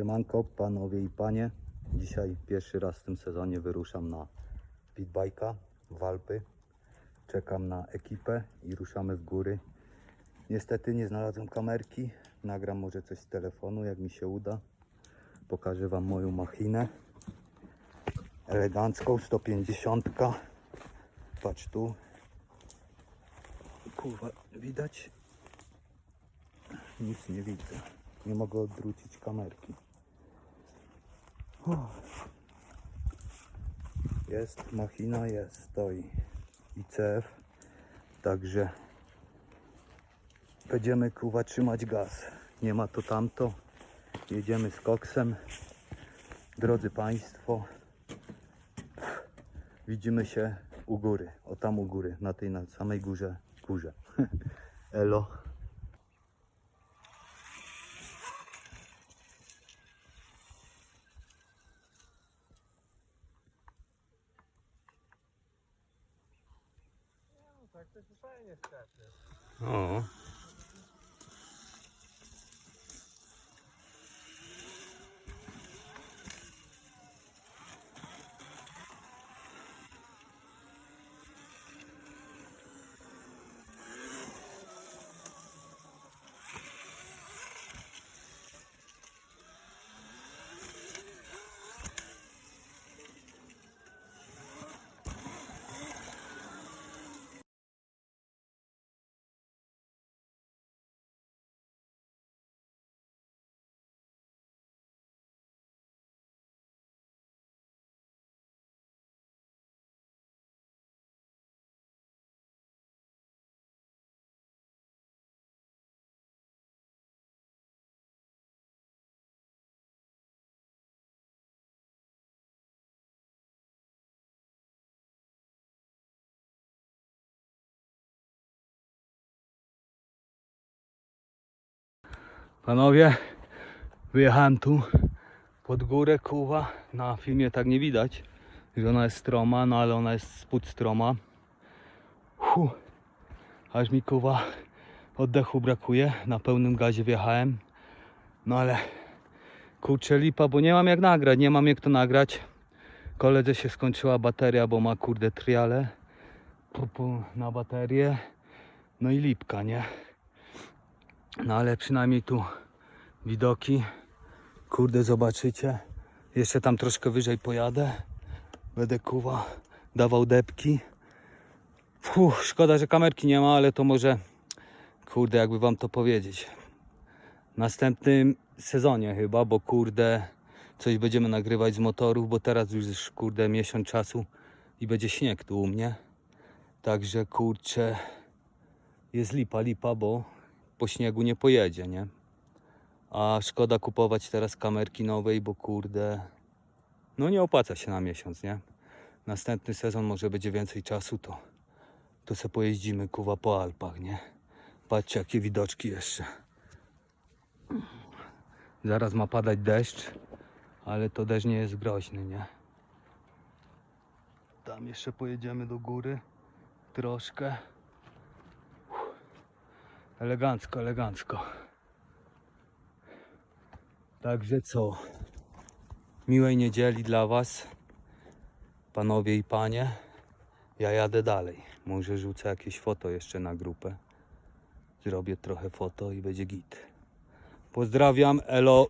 Siemanko, panowie i panie. Dzisiaj pierwszy raz w tym sezonie wyruszam na speedbike'a w Alpy. Czekam na ekipę i ruszamy w góry. Niestety nie znalazłem kamerki. Nagram może coś z telefonu, jak mi się uda. Pokażę wam moją machinę. Elegancką 150. Patrz tu. Kurwa, widać? Nic nie widzę. Nie mogę odwrócić kamerki. Jest machina, jest, stoi. ICF. Także będziemy kuwa trzymać gaz. Nie ma to tamto. Jedziemy z koksem. Drodzy Państwo, widzimy się u góry. O tam u góry, na tej na samej górze. górze. Elo. Tak to się fajnie skacze. O. Panowie, wyjechałem tu pod górę kuwa. Na filmie tak nie widać, że ona jest stroma, no ale ona jest spód stroma. Fu, aż mi kuwa oddechu brakuje. Na pełnym gazie wjechałem. No ale kurczę lipa, bo nie mam jak nagrać, nie mam jak to nagrać. Koledze się skończyła bateria, bo ma kurde triale na baterię. No i lipka, nie? No ale przynajmniej tu widoki. Kurde, zobaczycie. Jeszcze tam troszkę wyżej pojadę. Będę kuwa dawał depki. Fuh, szkoda, że kamerki nie ma, ale to może kurde, jakby wam to powiedzieć. W następnym sezonie chyba, bo kurde coś będziemy nagrywać z motorów, bo teraz już kurde miesiąc czasu i będzie śnieg tu u mnie. Także kurczę jest lipa, lipa, bo po śniegu nie pojedzie, nie? A szkoda kupować teraz kamerki nowej, bo kurde, no nie opłaca się na miesiąc, nie? Następny sezon może będzie więcej czasu, to, to se pojeździmy kuwa po Alpach, nie? Patrzcie jakie widoczki jeszcze. Zaraz ma padać deszcz, ale to deszcz nie jest groźny, nie? Tam jeszcze pojedziemy do góry troszkę. Elegancko, elegancko. Także co? Miłej niedzieli dla Was, panowie i panie. Ja jadę dalej. Może rzucę jakieś foto jeszcze na grupę. Zrobię trochę foto i będzie git. Pozdrawiam, elo.